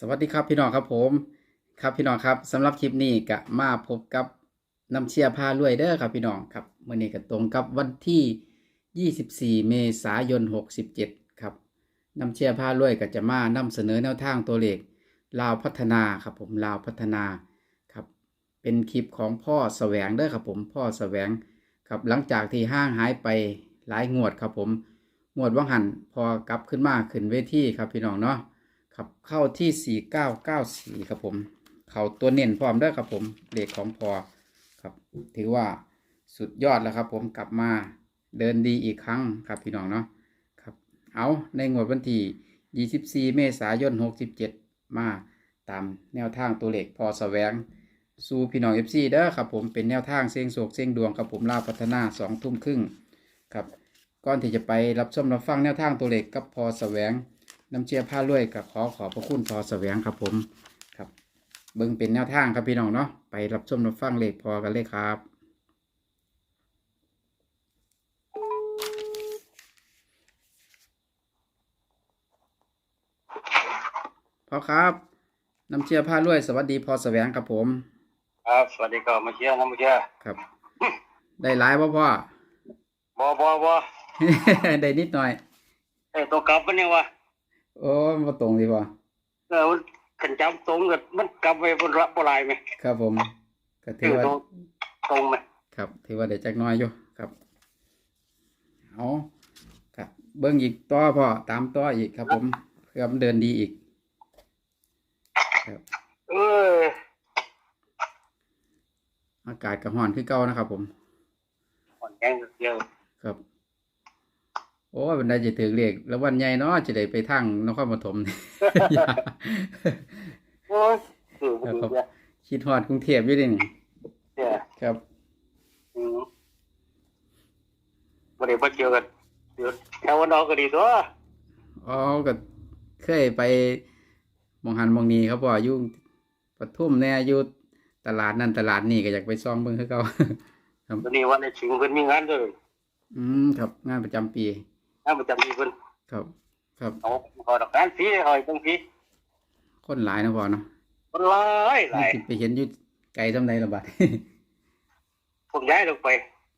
สวัสดีครับพี่น้องครับผม ครับพี่น้องครับสำหรับคลิปนี้ก็มาพบกับน้ำเชียร์พารวยเด้อครับพี่น้องครับเมื่อนี้ก็ตรงกับวันที่ 24 เมษายน 67 ครับน้ำเชียร์พารวยก็จะมานำเสนอแนวทางตัวเลขลาวพัฒนาครับผมลาวพัฒนาครับเป็นคลิปของพ่อแสวงเด้อครับผมพ่อแสวงครับหลังจากที่ห้างหายไปหลายงวดครับผมงวดว่างหันพอกลับขึ้นมาขึ้นเวทีครับพี่น้องเนาะ ครับเข้าที่4994ครับผม เขาตัวเน้นพร้อมเด้วยครับผมเลขของพอครับ ถือว่าสุดยอดแล้วครับผมกลับมาเดินดีอีกครั้งครับพี่น้องเนาะครับ เอาในงวดวันที่ 24 เมษายน 67 มาตามแนวทางตัวเลขพอแสวง สู่พี่น้อง FC เด้อครับผมเป็นแนวทางเสียงโศกเสียงดวงครับผมลาวพัฒนา 2 ทุ่มครึ่งครับก่อนที่จะไปรับชมรับฟังแนวทางตัวเลขกับพอแสวง น้ำเชียร์ผ้ารวยกับขอขอบพระคุณพอแสวงครับผมครับเบิ่งเป็นแนวทางครับพี่น้องเนาะไปรับชมรับฟังเลขพอกันเลยครับ พอครับน้ำเชียร์ผ้ารวยสวัสดีพอแสวงครับผม ครับสวัสดีครับมาเชียร์นะมาเชียร์ครับ ได้หลายบ่พ่อบอบอบอ ได้นิดหน่อย เอ้ยตัวกลับมันยังวะ โอ้มาตรงดีพ่อเออมันขันจำตรงกับมันกลับไปบนรับปลายไหมครับผมก็ถืคืออว่าตรงตรงไหมครับถือว่าได้จักหน้อยอยู่ครับเอาครับเบิ้งอีกต่อพ่อตามต่ออีกครับผมเพื่อมันเดินดีอีกครับเอออากาศก็ร้อนคือเก่านะครับผมอ่อนแข็งเดียวครับ โอ้ยบันไดจะถึงเลขแล้ววันใหญ่เนาะจะได้ไปทางนครปฐมโอ้ยคือมันดีเนี่ยคิดฮอดกรุงเทพอยู่เดินี่เนี่ยครับอืมไม่ได้มาเจอกันเดี๋ยวแถววันนอกก็ดีตัวอ๋อก็เคยไปหมองหันหมองนี้ครับพ่ออยู่ปทุมแน่อยู่ตลาดนั่นตลาดนี่ก็อยากไปซ่องเบิ่งคือเก่าตอนนี้วันในชิงเพิ่นมีงานด้วยอืมครับ งานประจำปี งานประจำปีเพิ่นครับ ครับเอาขอดอกการฟรีให้ตรงฟรีคนหลายนะพ่อเนาะคนหลายหลายสิไปเห็นอยู่ไกลจำใดละบาดผมย้ายลงไป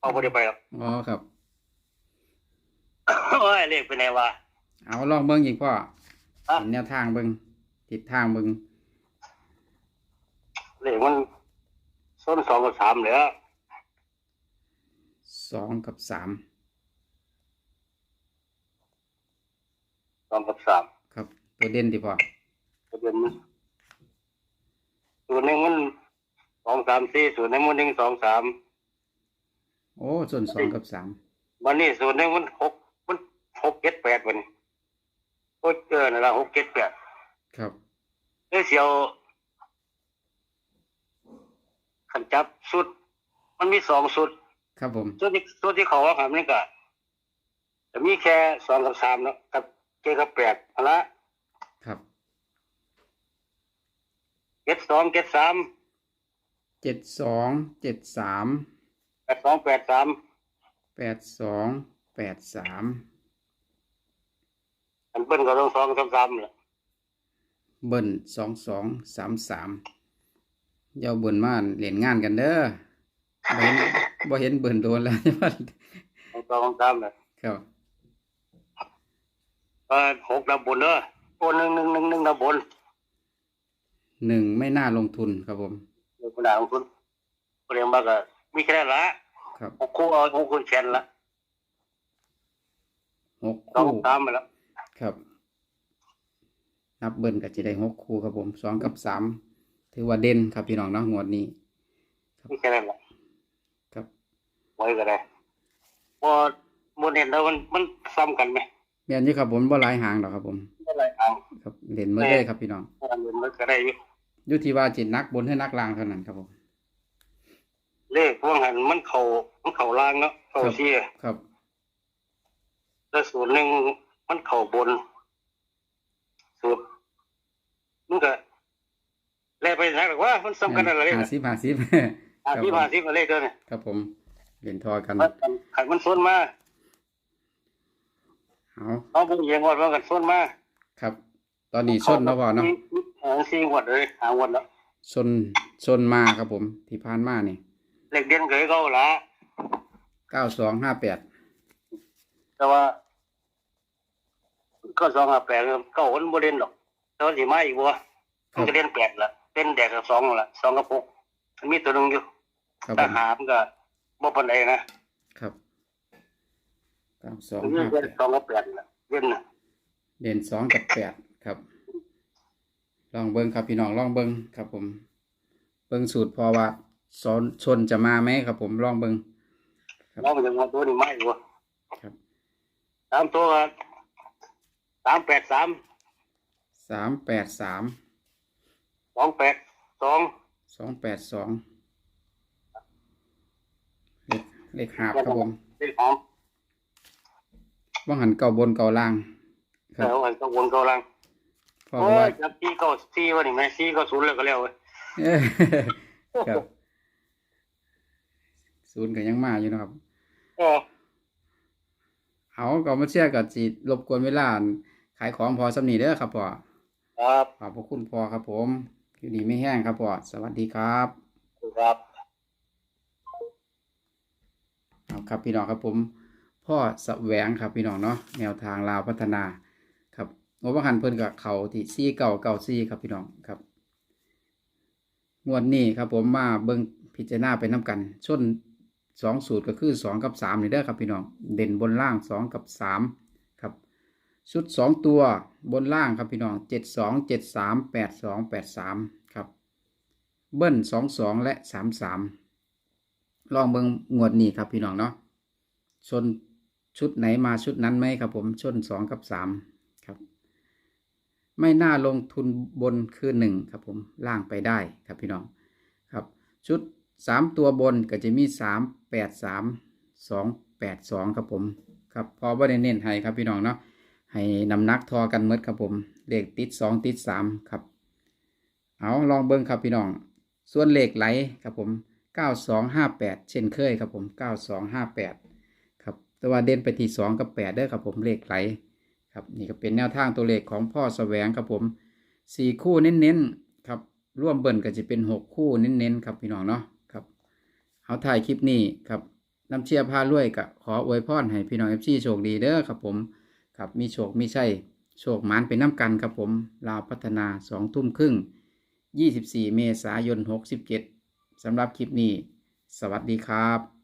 เอาบ่ได้ไปหรอกอ๋อครับโอ้ยเลขเป็นไงวะเอาลองเบิ่งอีกพ่ออะเห็นแนวทางเบิ่งทิศทางเบิ่งเลขมันส้นสองกับสามเหลือสองกับสาม สองกับสามครับ ตัวเด่นที่พ่อทะเบียนมันส่วนหนึ่งมันสองสามสี่ส่วนหนึ่งมันหนึ่งสองสามโอ้ส่วนสองกับสามวันนี้ส่วนหนึ่งมันหกมันหกเจ็ดแปดวันโอ้ยเออนั่นละหกเจ็ดแปดครับเอ้ยเสียวขันจับสุด มันมีสองสุด ครับผมส่วนที่ส่วนที่เขาว่าครับนี่ก็จะมีแค่สองกับสามเนาะกับ เจ็ดกับแปดเอาละครับเจ็ดสองเจ็ดสามเจ็ดสองเจ็ดสามแปดสองแปดสามแปดสองแปดสามอันเปิ้นก็ต้องสองสามสามแหละเบิ้ลสองสองสามสามเย้าเบิ้ลมาเล่นงานกันเด้อบ่เห็นบ่เห็นเบิ้ลโดนแล้วสองสามสามแหละครับ เออหกดับบนเด้อโอ้หนึ่งหนึ่งหนึ่งหนึ่งดับบนหนึ่งไม่น่าลงทุนครับผมเดี๋ยวคุณด่าของคุณเรียนมาก็มีแค่นั้นละครับหกคู่เอาหกคุณแขนละหกสองคู่สามไปแล้วครับ นับเบิ้ลก็จะได้หกคู่ครับผมสองกับสามถือว่าเด่นครับพี่น้องเนาะงวดนี้มีแค่นั้นละครับไว้ก็ได้พอโมเดลแล้วมันมันซ้ำกันไหม แม่นอยู่ครับผมบ่หลายหางดอกครับผมไม่หลายทางครับเด่นเมื่อเลยครับพี่น้องมันมันก็ได้อยู่อยู่ที่ว่าจิตนักบนให้นักล่างเท่านั้นครับผม เลขพวกหันมันเข่ามันเข่าล่างเนาะเข่าเชี่ยครับ แล้วส่วนหนึ่งมันเข่าบนส่วนมันก็แลไปนักหรอกว่า มันซ้ำกันอะไรเลขห้าสิบห้าสิบอาที่มาที่มาเลขเด้อเนี่ยครับผมเหรียญทอกัน มันขันมันส่วนมา เอาเอาบุญเยียงอดว่ากันส่วนมาครับ ตอนนี้ส้นเนาะพ่อเนาะเออสี่งวดเลยหางวดแล้วชนชนมาครับผม ที่ผ่านมานี่เลขเด่นเคยเขาละเก้าสองห้าแปดแต่ว่าก็สองห้าแปดเก้าคนบ่เด่นหรอกแต่ว่าสิมาอีกบ่คมัรันบก็เด่นแปดละเด่นแดกกับสองละสองกับหกมันมีตัวหนึงอยู่ครับผถ้ามหามนก็บ่ปานใดนะครับ เก้าสองมันห้าเด่นแปดสองกับแปดละเด่นนะเด่นสองกับแปดครับ ลองเบิ้งครับพี่น้องลองเบิ้งครับ ผม เบิ้งสูตรพอว่าสอนชนจะมาไหมครับ ผมลองเบิ้ง ครับแล้วมันจะมาตัวนี้มาอีกบ่ครับสามตัวก็สามแปดสามสามแปดสามสองแปดสองสองแปดสองเลขเลขหาบครับผม เลขหอม ว่างหันเก่าบนเก่าล่างคเอรับอวันก็วนเก้าลังพ่อโอ้ก็ว่ายจับที่เก้าสี่วันนี้แม่สี่เก็ศูนย์เลยก็แล้วเว้ยเอ้ยครับศูนย์ก็ยังมาอยู่นะครับ เออเอาก็มาเชื่อกับจีรบกวนเวลาขายของพอสำนีเด้อครับพ่อครับขอบพระคุณพ่อครับผม อยู่ดีไม่แห้งครับพ่อสวัสดีครับ ครับ เอาครับพี่น้องครับผม พ่อแสวงครับพี่น้องเนาะแนวทางลาวพัฒนาครับงบประคันเพิ่นกับเขาที่ซี่เก่าเก่าซี่ครับพี่น้องครับงวดนี้ครับผมมาเบิ่งพิจารณาไปน้กันชนสองสูตรก็คือสองกับสามนี่เด้อครับพี่น้องเด่นบนล่างสองกับสามครับชุดสองตัวบนล่างครับพี่น้องเจ็ดสองเจ็ดสามแปดสองแปดสามครับเบิ้ลสองสองและสามสามลองเบิ่งงวดนี้ครับพี่น้องเนาะชน ชุดไหนมาชุดนั้นไหมครับผมชนสองกับสามครับ ไม่น่าลงทุนบนคือหนึ่งครับผมล่างไปได้ครับพี่น้องครับ ชุดสามตัวบนก็จะมีสามแปดสามสองแปดสองครับผมครับพอว่าเน้นให้ครับพี่น้องเนาะให้นำหนักทอกันเมดครับผมเลขติดสองติดสามครับ เอาลองเบิ้งครับพี่น้อง ส่วนเลขไหลครับผม9258เช่นเคยครับผม9258ครับแปด แต่ว่าเด่นไปที่2กับ8เด้อครับผมเลขไหลครับนี่ก็เป็นแนวทางตัวเลขของพ่อแสวงครับผม4คู่เน้นๆครับร่วมเบิ่นก็จะเป็น6คู่เน้นๆครับพี่น้องเนาะครับเอาถ่ายคลิปนี้ครับน้ำเชียร์พารวยกับขออวยพรให้พี่น้อง FC โชคดีเด้อครับผมครับมีโชคมีชัยโชคหมานเป็นน้ำกันครับผมลาวพัฒนา2ทุ่มครึ่ง24 เมษายน 67สำหรับคลิปนี้ สวัสดีครับ